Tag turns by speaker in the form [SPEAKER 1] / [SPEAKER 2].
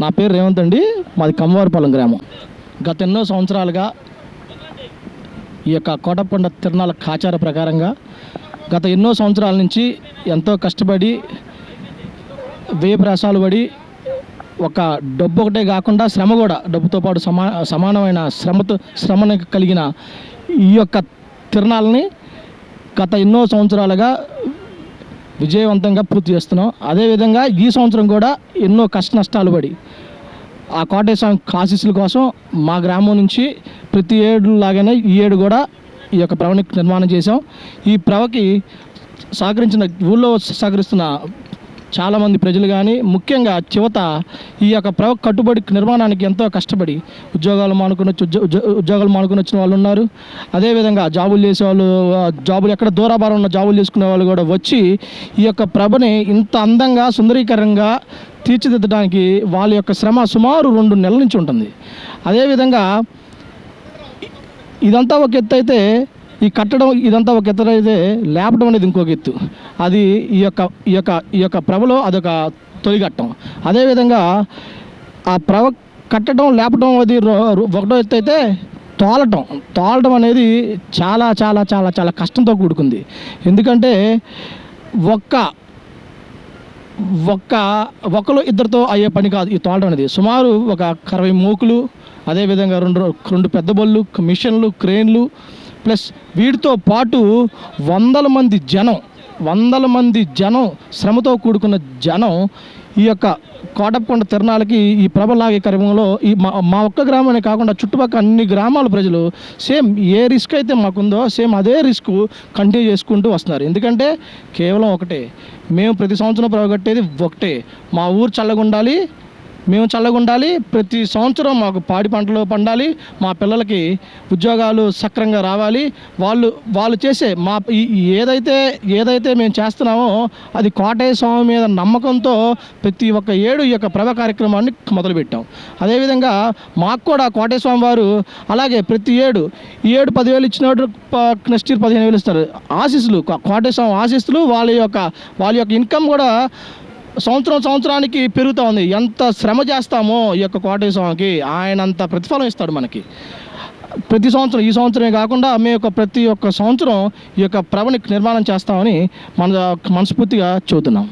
[SPEAKER 1] నా పేరు రేవంత్ అండి. మాది కమ్మవారిపాలెం గ్రామం. గత ఎన్నో సంవత్సరాలుగా ఈ యొక్క కోటకొండ తిరణాల కాచార ప్రకారంగా గత ఎన్నో సంవత్సరాల నుంచి ఎంతో కష్టపడి వ్యయ పడి ఒక డబ్బు ఒకటే కాకుండా శ్రమ కూడా డబ్బుతో పాటు సమా సమానమైన శ్రమతో శ్రమను కలిగిన ఈ యొక్క తిరణాలని గత ఎన్నో సంవత్సరాలుగా విజయవంతంగా పూర్తి చేస్తున్నాం. అదేవిధంగా ఈ సంవత్సరం కూడా ఎన్నో కష్ట నష్టాలు పడి ఆ కోటేశ్వరం కాశీసుల కోసం మా గ్రామం నుంచి ప్రతి ఏడు లాగానే ఈ ఏడు కూడా ఈ యొక్క ప్రవణి నిర్మాణం చేశాం. ఈ ప్రవకి సహకరించిన ఊళ్ళో సహకరిస్తున్న చాలామంది ప్రజలు కానీ ముఖ్యంగా యువత ఈ యొక్క ప్ర కట్టుబడి నిర్మాణానికి ఎంతో కష్టపడి ఉద్యోగాలు మానుకుని వచ్చి ఉద్యో- ఉద్యోగాలు మానుకుని వచ్చిన వాళ్ళు ఉన్నారు. అదేవిధంగా జాబులు చేసే వాళ్ళు జాబులు ఎక్కడ దూరాభారం ఉన్న జాబులు చేసుకునే వాళ్ళు కూడా వచ్చి ఈ యొక్క ప్రభని ఇంత అందంగా సుందరీకరంగా తీర్చిదిద్దడానికి వాళ్ళ యొక్క శ్రమ సుమారు రెండు నెలల నుంచి ఉంటుంది. అదేవిధంగా ఇదంతా ఒక ఎత్తు అయితే ఈ కట్టడం ఇదంతా ఒక ఎత్తు అయితే లేపడం అనేది ఇంకొక ఎత్తు. అది ఈ యొక్క ఈ యొక్క ఈ యొక్క ప్రభలో అదొక తొలిగట్టం అదేవిధంగా ఆ ప్రభ కట్టడం లేపడం అది ఒకటో ఎత్తు అయితే తోలటం. తోలటం అనేది చాలా చాలా చాలా చాలా కష్టంతో కూడుకుంది. ఎందుకంటే ఒక్క ఒక్క ఒకరు ఇద్దరితో అయ్యే పని కాదు ఈ తోలడం అనేది. సుమారు ఒక అరవై మూకులు అదేవిధంగా రెండు రెండు పెద్ద బళ్ళు మిషన్లు క్రేన్లు ప్లస్ వీటితో పాటు వందల మంది జనం వందల మంది జనం శ్రమతో కూడుకున్న జనం ఈ యొక్క కోటప్పకొండ తిరణాలకి ఈ ప్రభలాగే కార్యక్రమంలో ఈ మా మా ఒక్క గ్రామమే కాకుండా చుట్టుపక్కల అన్ని గ్రామాల ప్రజలు సేమ్ ఏ రిస్క్ అయితే మాకుందో సేమ్ అదే రిస్క్ కంటిన్యూ చేసుకుంటూ వస్తున్నారు. ఎందుకంటే కేవలం ఒకటే మేము ప్రతి సంవత్సరం ప్రవగట్టేది ఒకటే. మా ఊరు చల్లగా ఉండాలి మేము చల్లగా ఉండాలి ప్రతి సంవత్సరం మాకు పాడి పంటలు పండాలి. మా పిల్లలకి ఉద్యోగాలు సక్రంగా రావాలి. వాళ్ళు వాళ్ళు చేసే మా ఈ- ఏదైతే ఏదైతే మేము చేస్తున్నామో అది కోటయ్య స్వామి మీద నమ్మకంతో ప్రతి ఒక్క ఏడు ఈ యొక్క ప్రభ కార్యక్రమాన్ని మొదలుపెట్టాం. అదేవిధంగా మాకు కూడా కోటయ్య స్వామి వారు అలాగే ప్రతి ఏడు ఈ ఏడు పదివేలు ఇచ్చినప్పుడు నెక్స్ట్ ఇయర్ పదిహేను వేలు ఇస్తారు. ఆశీస్సులు కో- కోటయ్య స్వామి ఆశీస్సులు వాళ్ళ యొక్క వాళ్ళ యొక్క ఇన్కమ్ కూడా సంవత్సరం సంవత్సరానికి పెరుగుతూ ఉంది. ఎంత శ్రమ చేస్తామో ఈ యొక్క కోటయ్య స్వామికి ఆయన అంత ప్రతిఫలం ఇస్తాడు మనకి. ప్రతి సంవత్సరం ఈ సంవత్సరమే కాకుండా మేము యొక్క ప్రతి ఒక్క సంవత్సరం ఈ యొక్క ప్రభని నిర్మాణం చేస్తామని మన మనస్ఫూర్తిగా చెబుతున్నాం.